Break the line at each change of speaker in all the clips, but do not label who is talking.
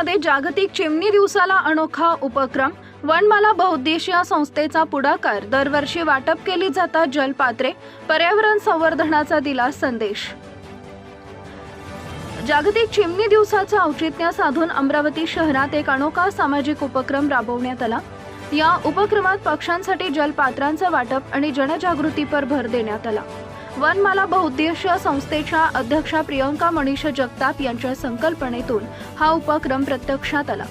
मध्ये जागतिक चिमणी दिवसाला अनोखा उपक्रम. वनमाला बहुद्देशीय संस्थेचा पुढाकार. दरवर्षी वाटप केली जातात जलपात्रे. पर्यावरण संवर्धनाचा दिला संदेश. जागतिक चिमणी दिवसाचं औचित्य साधून अमरावती शहरात एक अनोखा सामाजिक उपक्रम राबवण्यात आला. या उपक्रमात पक्ष्यांसाठी जलपात्रांचं वाटप आणि जनजागृतीपर भर देण्यात आला. वनमाला बहुउद्देशीय संस्थेच्या अध्यक्षा प्रियंका मनीष जगताप यांच्या संकल्पनेतून हा उपक्रम प्रत्यक्षात आला.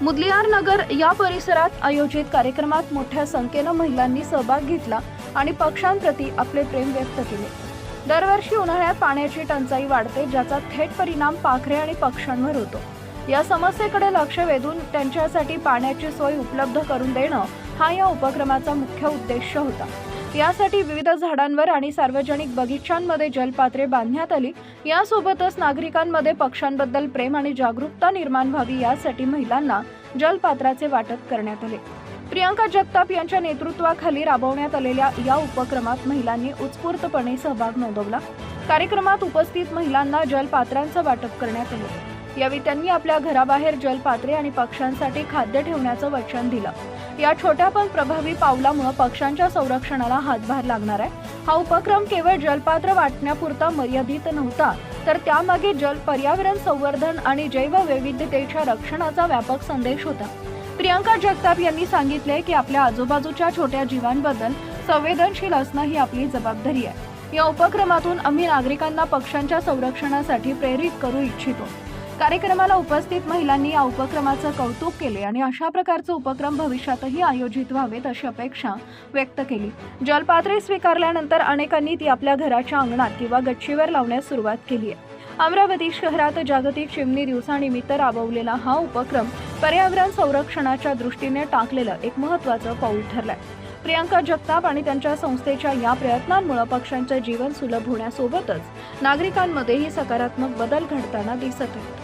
मुदलियार नगर या परिसरात आयोजित कार्यक्रमात मोठ्या संख्येनं महिलांनी सहभाग घेतला आणि पक्षांप्रती आपले प्रेम व्यक्त केले. दरवर्षी उन्हाळ्यात पाण्याची टंचाई वाढते ज्याचा थेट परिणाम पाखरे आणि पक्ष्यांवर होतो. या समस्येकडे लक्ष वेधून त्यांच्यासाठी पाण्याची सोय उपलब्ध करून देणं हा या उपक्रमाचा मुख्य उद्देश होता. यासाठी विविध झाडांवर आणि सार्वजनिक बगीचांमध्ये जलपात्रे बांधण्यात आली. यासोबतच नागरिकांमध्ये पक्ष्यांबद्दल प्रेम आणि जागरूकता निर्माण व्हावी यासाठी महिलांना जलपात्राचे वाटप करण्यात आले. प्रियंका जगताप यांच्या नेतृत्वाखाली राबवण्यात आलेल्या या उपक्रमात महिलांनी उत्स्फूर्तपणे सहभाग नोंदवला. कार्यक्रमात उपस्थित महिलांना जलपात्रांचं वाटप करण्यात आलं. यावेळी त्यांनी आपल्या घराबाहेर जलपात्रे आणि पक्ष्यांसाठी खाद्य ठेवण्याचं वचन दिलं. या छोट्या पण प्रभावी पावलामुळे पक्ष्यांच्या संरक्षणाला हातभार लागणार आहे. हा उपक्रम केवळ जलपात्र वाटण्यापुरता मर्यादित नव्हता तर त्यामागे जल पर्यावरण संवर्धन आणि जैववैविध्यतेच्या रक्षणाचा व्यापक संदेश होता. प्रियंका जगताप यांनी सांगितले की आपल्या आजूबाजूच्या छोट्या जीवांबद्दल संवेदनशील असणं ही आपली जबाबदारी आहे. या उपक्रमातून आम्ही नागरिकांना पक्ष्यांच्या संरक्षणासाठी प्रेरित करू इच्छितो. कार्यक्रमाला उपस्थित महिलांनी या उपक्रमाचं कौतुक केले आणि अशा प्रकारचे उपक्रम भविष्यातही आयोजित व्हावेत अशी अपेक्षा व्यक्त केली. जलपात्रे स्वीकारल्यानंतर अनेकांनी ती आपल्या घराच्या अंगणात किंवा गच्चीवर लावण्यास सुरुवात केली आहे. अमरावती शहरात जागतिक चिमणी दिवसानिमित्त राबवलेला हा उपक्रम पर्यावरण संरक्षणाच्या दृष्टीने टाकलेलं एक महत्वाचं पाऊल ठरलंय. प्रियांका जगताप आणि त्यांच्या संस्थेच्या या प्रयत्नांमुळे पक्ष्यांचं जीवन सुलभ होण्यासोबतच नागरिकांमध्येही सकारात्मक बदल घडताना दिसत आहेत.